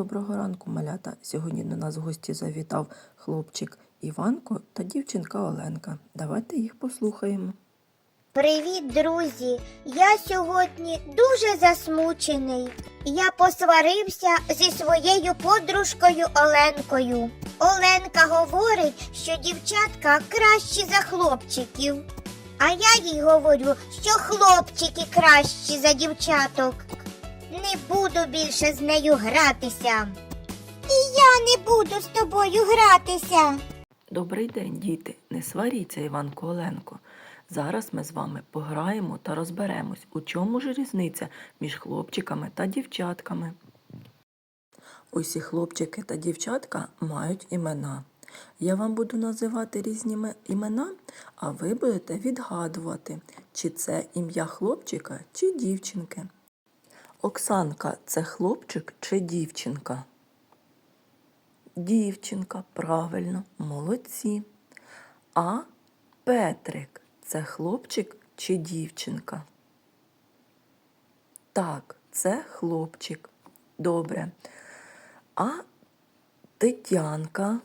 Доброго ранку, малята. Сьогодні до нас в гості завітав хлопчик Іванко та дівчинка Оленка. Давайте їх послухаємо. Привіт, друзі! Я сьогодні дуже засмучений. Я посварився зі своєю подружкою Оленкою. Оленка говорить, що дівчатка кращі за хлопчиків. А я їй говорю, що хлопчики кращі за дівчаток. Не буду більше з нею гратися. І я не буду з тобою гратися. Добрий день, діти. Не сваріться, Іванко Оленко. Зараз ми з вами пограємо та розберемось, у чому ж різниця між хлопчиками та дівчатками. Усі хлопчики та дівчатка мають імена. Я вам буду називати різні імена, а ви будете відгадувати, чи це ім'я хлопчика, чи дівчинки. Оксанка це хлопчик чи дівчинка? Дівчинка, правильно, молодці. А Петрик це хлопчик чи дівчинка? Так, це хлопчик. Добре. А Тетянка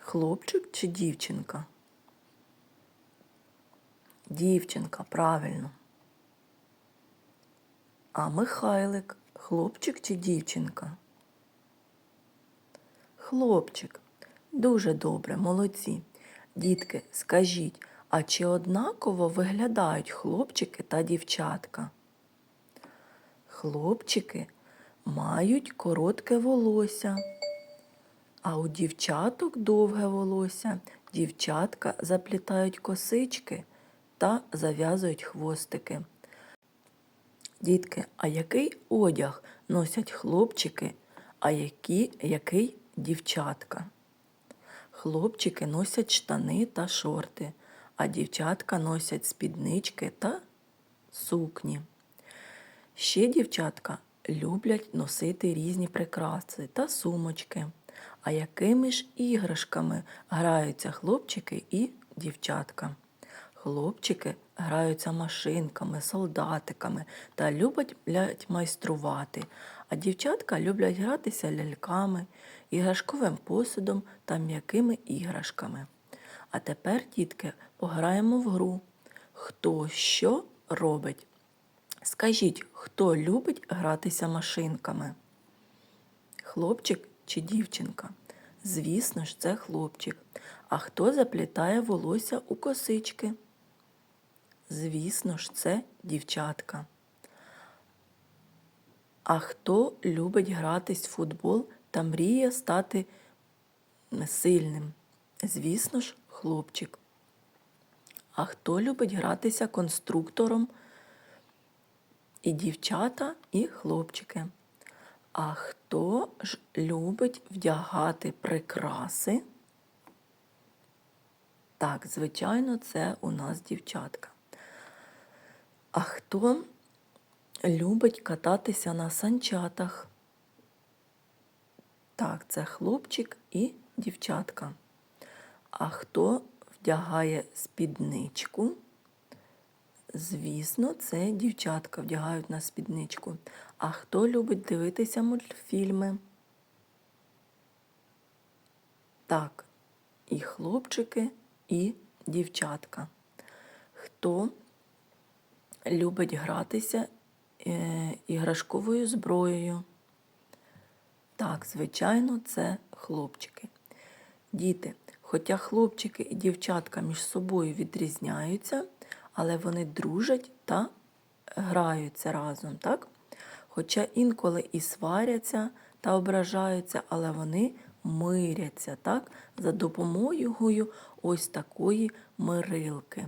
хлопчик чи дівчинка? Дівчинка, правильно. А Михайлик хлопчик чи дівчинка? Хлопчик. Дуже добре, молодці. Дітки, скажіть, а чи однаково виглядають хлопчики та дівчатка? Хлопчики мають коротке волосся, а у дівчаток довге волосся. Дівчатка заплітають косички та зав'язують хвостики. Дітки, а який одяг носять хлопчики, а які, який дівчатка? Хлопчики носять штани та шорти, а дівчатка носять спіднички та сукні. Ще дівчатка люблять носити різні прикраси та сумочки. А якими ж іграшками граються хлопчики і дівчатка? Хлопчики граються машинками, солдатиками та люблять майструвати, а дівчатка люблять гратися ляльками, іграшковим посудом та м'якими іграшками. А тепер, дітки, пограємо в гру. Хто що робить? Скажіть, хто любить гратися машинками? Хлопчик чи дівчинка? Звісно ж, це хлопчик. А хто заплітає волосся у косички? Звісно ж, це дівчатка. А хто любить гратись в футбол та мріє стати сильним? Звісно ж, хлопчик. А хто любить гратися конструктором? І дівчата, і хлопчики. А хто ж любить вдягати прикраси? Так, звичайно, це у нас дівчатка. А хто любить кататися на санчатах? Так, це хлопчик і дівчатка. А хто вдягає спідничку? Звісно, це дівчатка вдягають на спідничку. А хто любить дивитися мультфільми? Так, і хлопчики, і дівчатка. Хто любить гратися е, іграшковою зброєю? Так, звичайно, це хлопчики. Діти, хоча хлопчики і дівчатка між собою відрізняються, але вони дружать та граються разом, так? Хоча інколи і сваряться та ображаються, але вони миряться, так? За допомогою ось такої мирилки.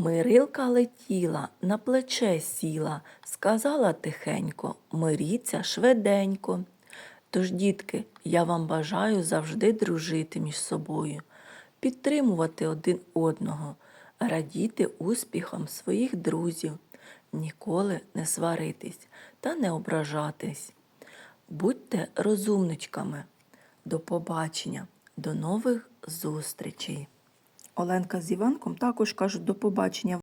Мирилка летіла, на плече сіла, сказала тихенько, миріться швиденько. Тож, дітки, я вам бажаю завжди дружити між собою, підтримувати один одного, радіти успіхам своїх друзів, ніколи не сваритись та не ображатись. Будьте розумничками. До побачення, до нових зустрічей. Оленка з Іванком також кажуть до побачення.